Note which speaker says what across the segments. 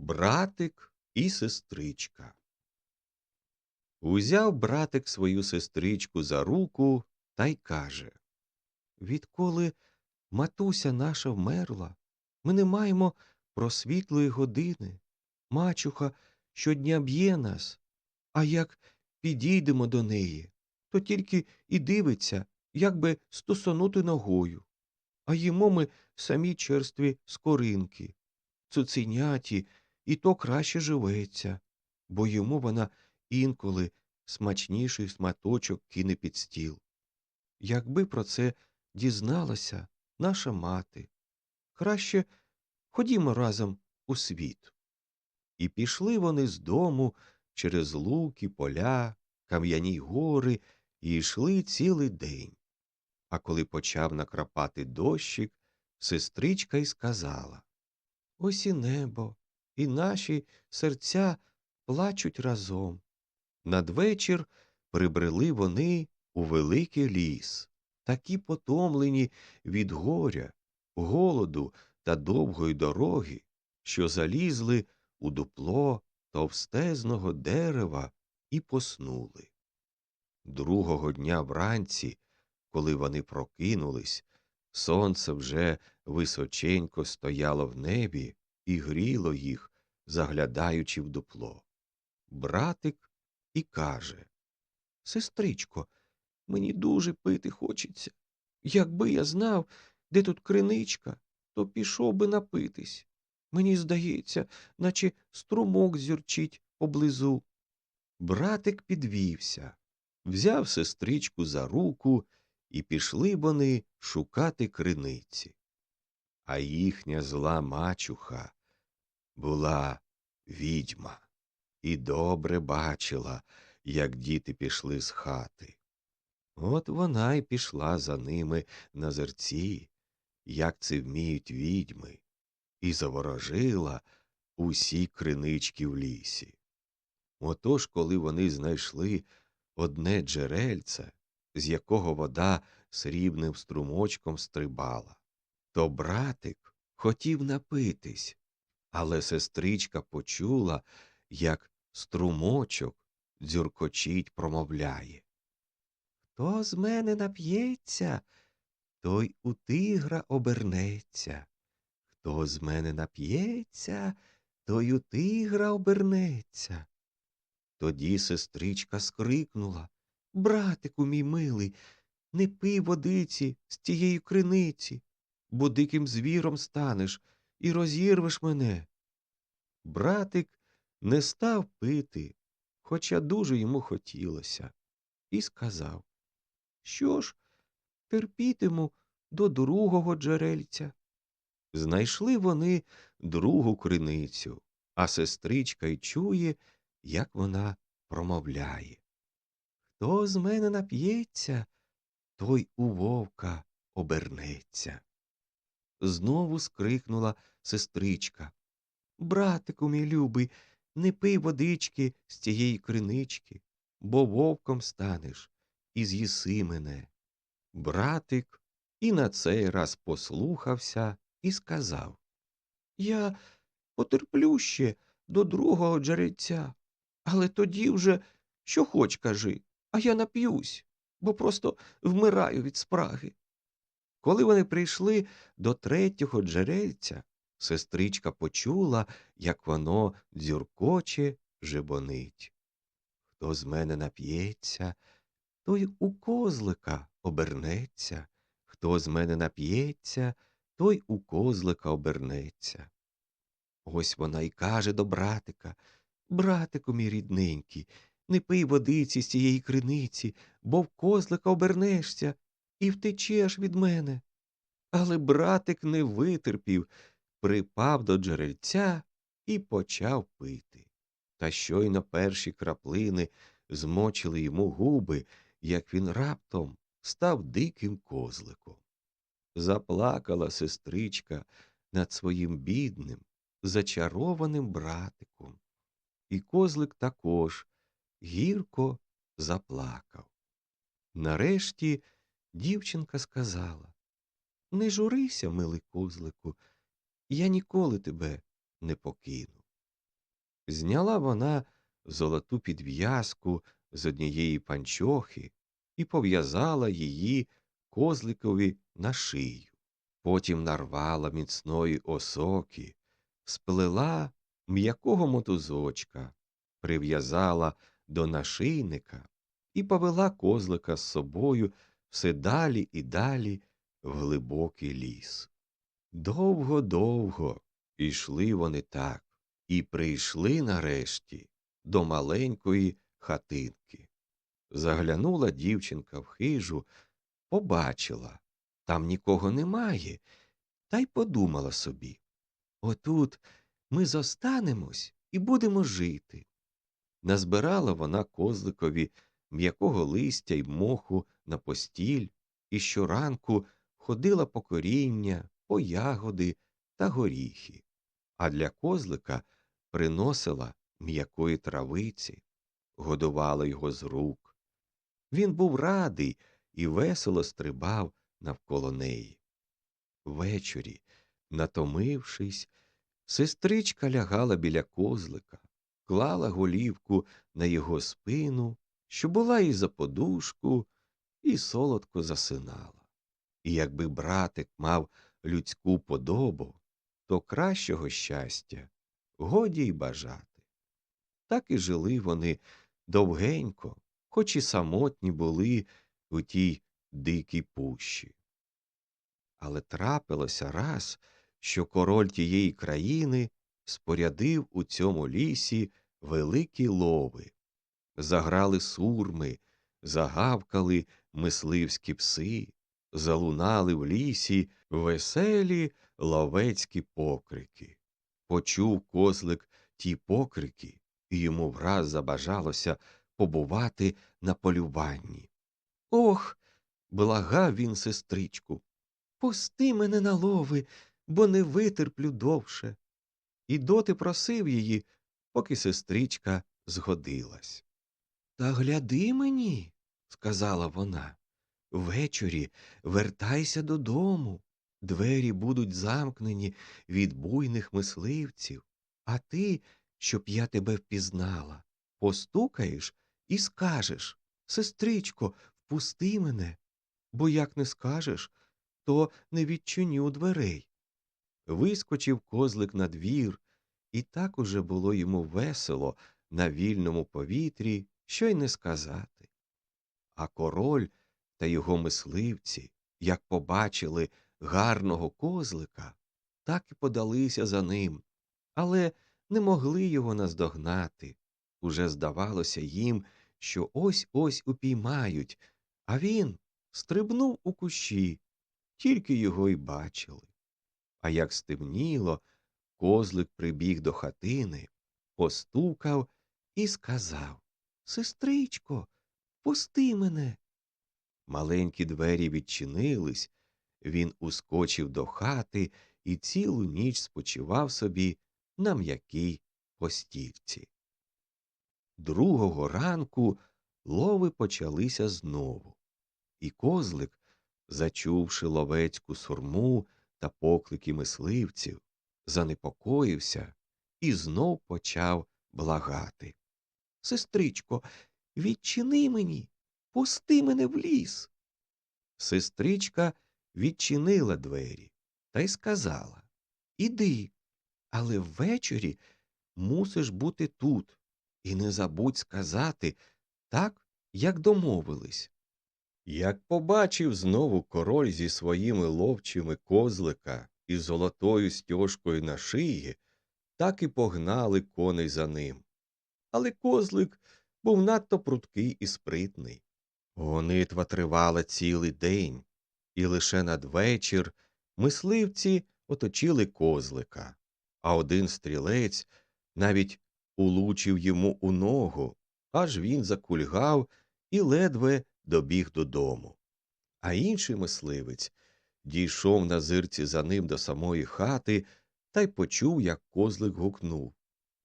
Speaker 1: Братик і сестричка. Узяв братик свою сестричку за руку та й каже Відколи матуся наша вмерла, ми не маємо просвітлої години. Мачуха щодня б'є нас, а як підійдемо до неї, то тільки і дивиться, як би стосонути ногою. А їмо ми самі черстві скоринки, цуценяті, і то краще живеться, бо йому вона інколи смачніший сматочок кине під стіл. Якби про це дізналася наша мати, краще ходімо разом у світ. І пішли вони з дому через луки, поля, кам'яні гори і йшли цілий день. А коли почав накрапати дощик, сестричка й сказала Ось і небо, і наші серця плачуть разом. Надвечір прибрели вони у великий ліс, такі потомлені від горя, голоду та довгої дороги, що залізли у дупло товстезного дерева і поснули. Другого дня вранці, коли вони прокинулись, сонце вже височенько стояло в небі і гріло їх, заглядаючи в дупло. Братик і каже Сестричко, мені дуже пити хочеться. Якби я знав, де тут криничка, то пішов би напитись. Мені здається, наче струмок зюрчить поблизу. Братик підвівся, взяв сестричку за руку, і пішли вони шукати криниці. А їхня зла мачуха була відьма і добре бачила, як діти пішли з хати. От вона й пішла за ними на зерці, як це вміють відьми, і заворожила усі кринички в лісі. Отож, коли вони знайшли одне джерельце, з якого вода срібним струмочком стрибала, то братик хотів напитись, але сестричка почула, як струмочок дзюркочить промовляє. Хто з мене нап'ється, той у тигра обернеться. Хто з мене нап'ється, той у тигра обернеться. Тоді сестричка скрикнула Братику мій милий, не пий водиці з тієї криниці, бо диким звіром станеш і розірвеш мене. Братик не став пити, хоча дуже йому хотілося, і сказав Що ж, терпітиму до другого джерельця. Знайшли вони другу криницю, а сестричка й чує, як вона промовляє. Хто з мене нап'ється, той у вовка обернеться. Знову скрикнула сестричка. Братику, мій любий, не пий водички з цієї кринички, бо вовком станеш і з'їси мене. Братик і на цей раз послухався і сказав Я потерплю ще до другого джерельця, але тоді вже що хоч кажи, а я нап'юсь, бо просто вмираю від спраги. Коли вони прийшли до третього джерельця, сестричка почула, як воно дзюркоче жебонить. Хто з мене нап'ється, той у козлика обернеться, хто з мене нап'ється, той у козлика обернеться. Ось вона й каже до братика Братику мій рідненький, не пий водиці з цієї криниці, бо в козлика обернешся і втечеш від мене. Але братик не витерпів, припав до джерельця і почав пити. Та щойно перші краплини змочили йому губи, як він раптом став диким козликом. Заплакала сестричка над своїм бідним, зачарованим братиком, і козлик також гірко заплакав. Нарешті дівчинка сказала Не журися, милий козлику, я ніколи тебе не покину. Зняла вона золоту підв'язку з однієї панчохи і пов'язала її козликові на шию. Потім нарвала міцної осоки, сплела м'якого мотузочка, прив'язала до нашийника і повела козлика з собою все далі і далі в глибокий ліс. Довго-довго йшли вони так і прийшли нарешті до маленької хатинки. Заглянула дівчинка в хижу, побачила там нікого немає, та й подумала собі отут ми зостанемось і будемо жити. Назбирала вона козликові м'якого листя й моху на постіль і щоранку ходила по коріння, по ягоди та горіхи, а для козлика приносила м'якої травиці, годувала його з рук. Він був радий і весело стрибав навколо неї. Ввечері, натомившись, сестричка лягала біля козлика, клала голівку на його спину, що була і за подушку, і солодко засинала. І якби братик мав людську подобу, то кращого щастя годі й бажати. Так і жили вони довгенько, хоч і самотні були у тій дикій пущі. Але трапилося раз, що король тієї країни спорядив у цьому лісі великі лови. Заграли сурми, загавкали мисливські пси, залунали в лісі веселі ловецькі покрики. Почув козлик ті покрики, і йому враз забажалося побувати на полюванні. Ох, благав він сестричку. Пусти мене на лови, бо не витерплю довше. І доти просив її, поки сестричка згодилась. Та гляди мені, сказала вона. Ввечері вертайся додому. Двері будуть замкнені від буйних мисливців, а ти, щоб я тебе впізнала, постукаєш і скажеш Сестричко, впусти мене, бо як не скажеш, то не відчиню дверей. Вискочив козлик на двір, і так уже було йому весело на вільному повітрі, що й не сказати. А король та його мисливці, як побачили гарного козлика, так і подалися за ним, але не могли його наздогнати. Уже здавалося їм, що ось ось упіймають, а він стрибнув у кущі, тільки його й бачили. А як стемніло, козлик прибіг до хатини, постукав і сказав Сестричко, пусти мене. Маленькі двері відчинились, він ускочив до хати і цілу ніч спочивав собі на м'якій постільці. Другого ранку лови почалися знову, і козлик, зачувши ловецьку сурму та поклики мисливців, занепокоївся і знов почав благати. Сестричко, відчини мені, пусти мене в ліс. Сестричка відчинила двері та й сказала Іди, але ввечері мусиш бути тут, і не забудь сказати так, як домовились. Як побачив знову король зі своїми ловчими козлика і золотою стяжкою на шиї, так і погнали коней за ним. Але козлик був надто пруткий і спритний. Гонитва тривала цілий день, і лише надвечір мисливці оточили козлика, а один стрілець навіть улучив йому у ногу, аж він закульгав і ледве добіг додому. А інший мисливець дійшов на зирці за ним до самої хати та й почув, як козлик гукнув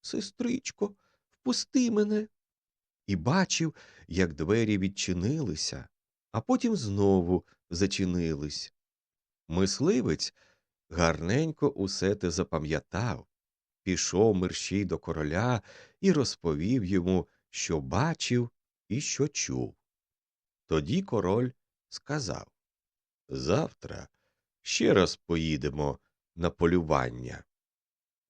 Speaker 1: Сестричко, впусти мене. І бачив, як двері відчинилися, а потім знову зачинились. Мисливець гарненько усе те запам'ятав Пішов мерщій до короля і розповів йому, що бачив і що чув. Тоді король сказав Завтра ще раз поїдемо на полювання.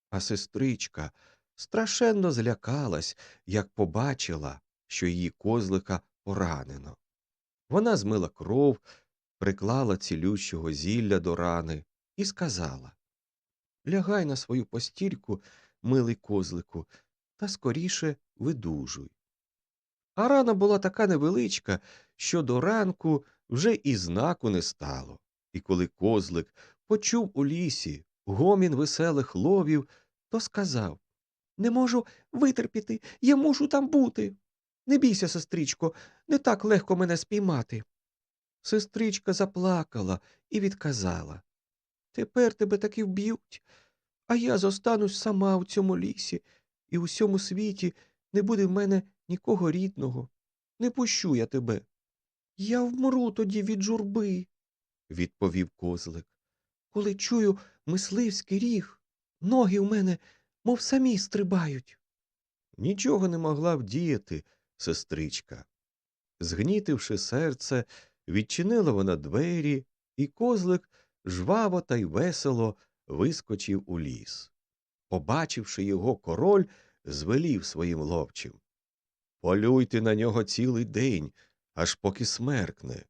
Speaker 1: А сестричка страшенно злякалась, як побачила, що її козлика поранено. Вона змила кров, приклала цілющого зілля до рани і сказала Лягай на свою постільку, милий козлику, та скоріше видужуй. А рана була така невеличка, що до ранку вже і знаку не стало. І коли козлик почув у лісі гомін веселих ловів, то сказав Не можу витерпіти, я мушу там бути. Не бійся, сестричко, не так легко мене спіймати. Сестричка заплакала і відказала Тепер тебе таки вб'ють, а я зостанусь сама у цьому лісі, і у всьому світі не буде в мене нікого рідного. Не пущу я тебе. Я вмру тоді від журби, відповів козлик. Коли чую мисливський ріг, ноги в мене, мов самі стрибають. Нічого не могла вдіяти сестричка. Згнітивши серце, відчинила вона двері, і козлик жваво та й весело вискочив у ліс. Побачивши його, король звелів своїм ловчим. Полюйте на нього цілий день, аж поки смеркне.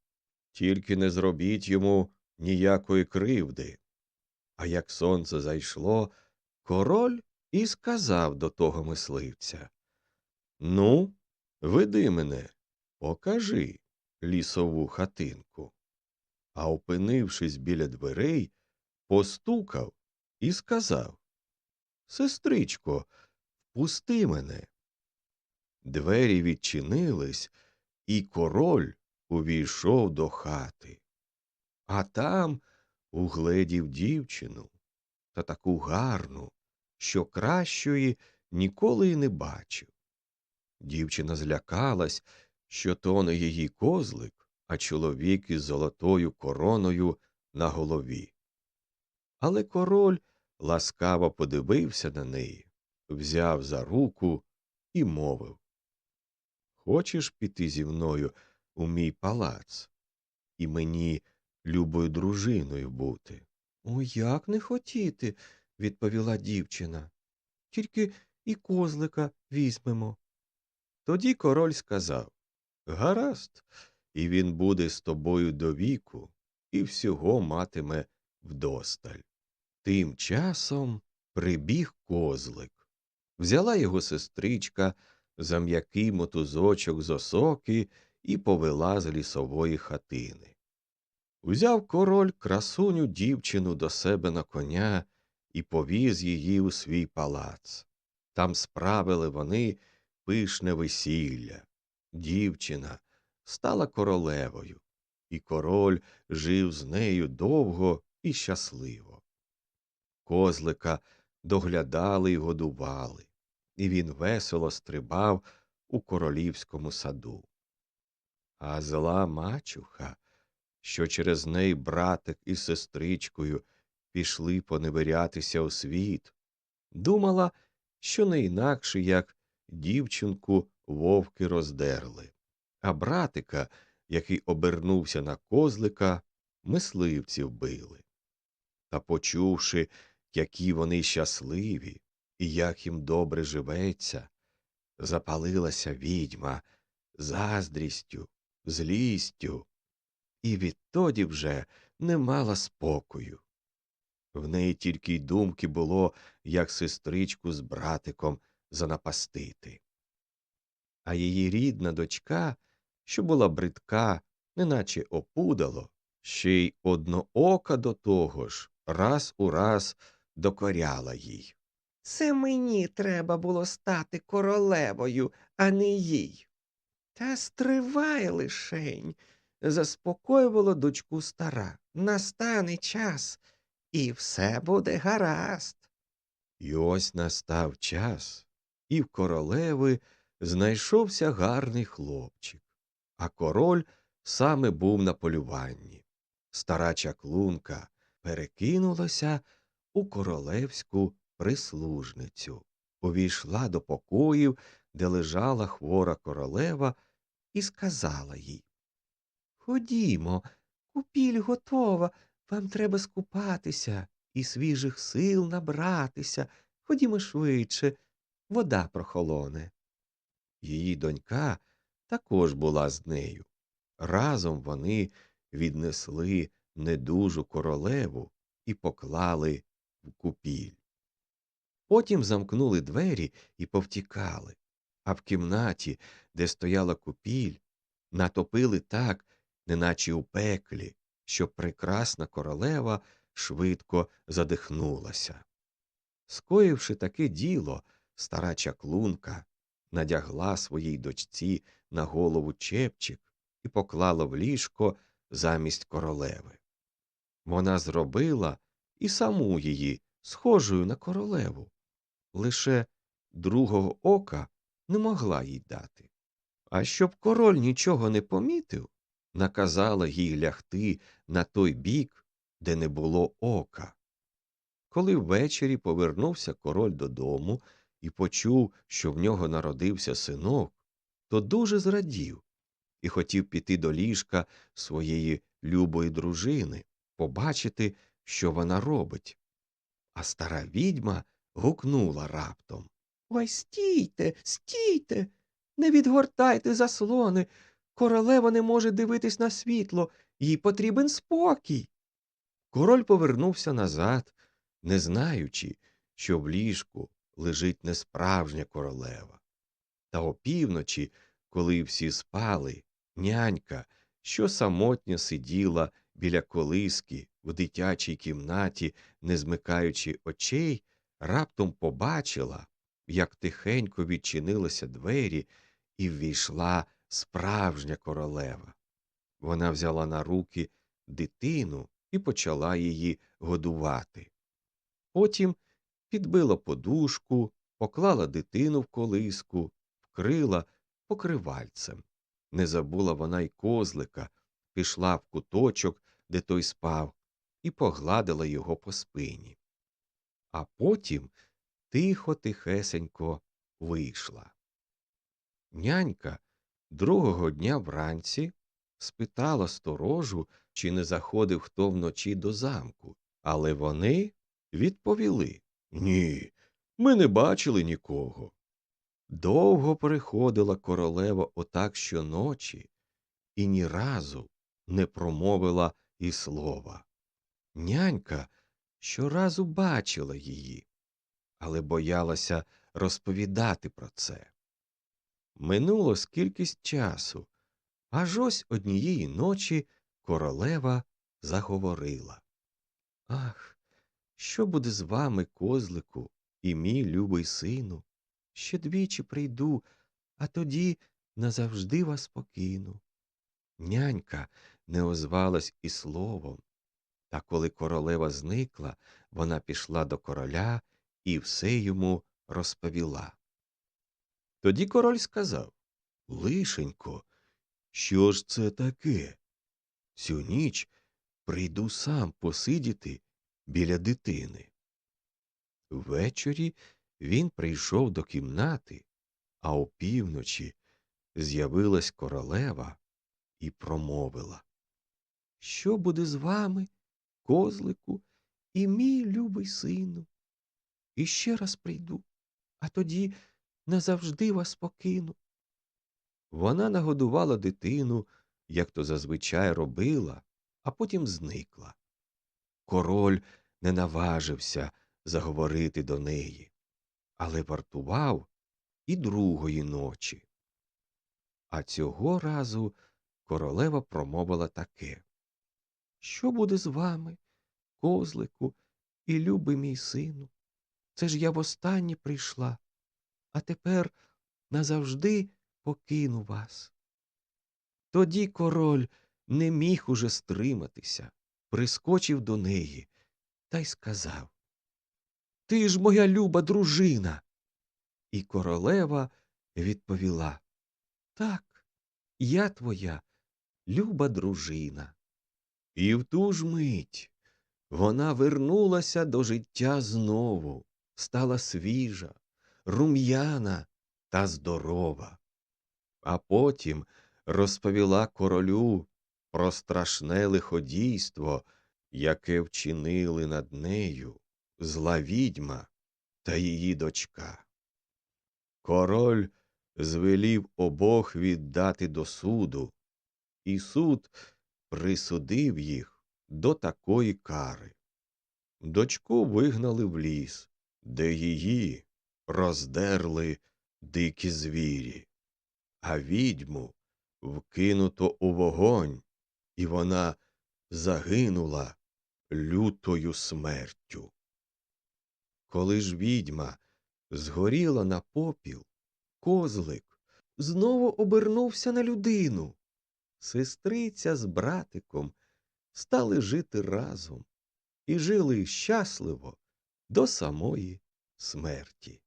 Speaker 1: Тільки не зробіть йому ніякої кривди. А як сонце зайшло, король і сказав до того мисливця Ну, веди мене, покажи лісову хатинку. А опинившись біля дверей, постукав і сказав Сестричко, впусти мене. Двері відчинились, і король увійшов до хати. А там угледів дівчину та таку гарну, що кращої ніколи й не бачив. Дівчина злякалась, що то не її козлик, а чоловік із золотою короною на голові. Але король ласкаво подивився на неї, взяв за руку і мовив Хочеш піти зі мною у мій палац і мені любою дружиною бути? О, як не хотіти, відповіла дівчина. Тільки і козлика візьмемо. Тоді король сказав Гаразд, і він буде з тобою до віку і всього матиме вдосталь. Тим часом прибіг козлик. Взяла його сестричка за м'який мотузочок з осоки і повела з лісової хатини. Узяв король красуню дівчину до себе на коня і повіз її у свій палац. Там справили вони пишне весілля. Дівчина стала королевою, і король жив з нею довго і щасливо. Козлика доглядали й годували, і він весело стрибав у королівському саду. А зла мачуха, що через неї братик із сестричкою пішли поневирятися у світ, думала, що не інакше, як дівчинку вовки роздерли, а братика, який обернувся на козлика, мисливці вбили. Та, почувши, які вони щасливі і як їм добре живеться, запалилася відьма заздрістю, злістю, і відтоді вже не мала спокою. В неї тільки й думки було, як сестричку з братиком занапастити. А її рідна дочка, що була бридка, неначе опудало, ще й одноока до того ж, раз у раз докоряла їй.
Speaker 2: Це мені треба було стати королевою, а не їй. Та стривай лишень, заспокоювала дочку стара. Настане час, і все буде гаразд.
Speaker 1: І ось настав час, і в королеви знайшовся гарний хлопчик, а король саме був на полюванні. Стара чаклунка перекинулася у королевську прислужницю, увійшла до покоїв, де лежала хвора королева, і сказала їй Ходімо, купіль готова, вам треба скупатися і свіжих сил набратися. Ходімо швидше, вода прохолоне. Її донька також була з нею. Разом вони віднесли недужу королеву і поклали в купіль. Потім замкнули двері і повтікали, а в кімнаті, де стояла купіль, натопили так, неначе у пеклі, що прекрасна королева швидко задихнулася. Скоївши таке діло, стара чаклунка надягла своїй дочці на голову чепчик і поклала в ліжко замість королеви. Вона зробила і саму її схожою на королеву, лише другого ока не могла їй дати. А щоб король нічого не помітив, наказала їй лягти на той бік, де не було ока. Коли ввечері повернувся король додому і почув, що в нього народився синок, то дуже зрадів і хотів піти до ліжка своєї любої дружини, побачити, що вона робить. А стара відьма гукнула раптом Ой, стійте, стійте, не відгортайте заслони. Королева не може дивитись на світло, їй потрібен спокій. Король повернувся назад, не знаючи, що в ліжку лежить несправжня королева. Та опівночі, коли всі спали, нянька, що самотньо сиділа біля колиски в дитячій кімнаті, не змикаючи очей, раптом побачила, як тихенько відчинилися двері, і ввійшла справжня королева. Вона взяла на руки дитину і почала її годувати. Потім підбила подушку, поклала дитину в колиску, вкрила покривальцем. Не забула вона й козлика, пішла в куточок, де той спав, і погладила його по спині. А потім тихо тихесенько вийшла. Нянька другого дня вранці спитала сторожу, чи не заходив хто вночі до замку, але вони відповіли Ні, ми не бачили нікого. Довго приходила королева отак щоночі і ні разу не промовила і слова. Нянька щоразу бачила її, але боялася розповідати про це. Минуло скількись часу, аж ось однієї ночі королева заговорила. Ах, що буде з вами, козлику, і мій любий сину? Ще двічі прийду, а тоді назавжди вас покину. Нянька не озвалась і словом. Та коли королева зникла, вона пішла до короля і все йому розповіла. Тоді король сказав Лишенько, що ж це таке? Цю ніч прийду сам посидіти біля дитини. Ввечері він прийшов до кімнати, а опівночі з'явилась королева і промовила Що буде з вами, козлику, і мій любий сину? І ще раз прийду, а тоді назавжди вас покину. Вона нагодувала дитину, як то зазвичай робила, а потім зникла. Король не наважився заговорити до неї, але вартував і другої ночі. А цього разу королева промовила таке Що буде з вами, козлику і любий мій сину? Це ж я востаннє прийшла, а тепер назавжди покину вас. Тоді король не міг уже стриматися, прискочив до неї та й сказав Ти ж моя люба дружина. І королева відповіла Так, я твоя люба дружина. І в ту ж мить вона вернулася до життя знову, стала свіжа, рум'яна та здорова. А потім розповіла королю про страшне лиходійство, яке вчинили над нею зла відьма та її дочка. Король звелів обох віддати до суду, і суд присудив їх до такої кари. Дочку вигнали в ліс, де її роздерли дикі звірі, а відьму вкинуто у вогонь, і вона загинула лютою смертю. Коли ж відьма згоріла на попіл, козлик знову обернувся на людину. Сестриця з братиком стали жити разом і жили щасливо до самої смерті.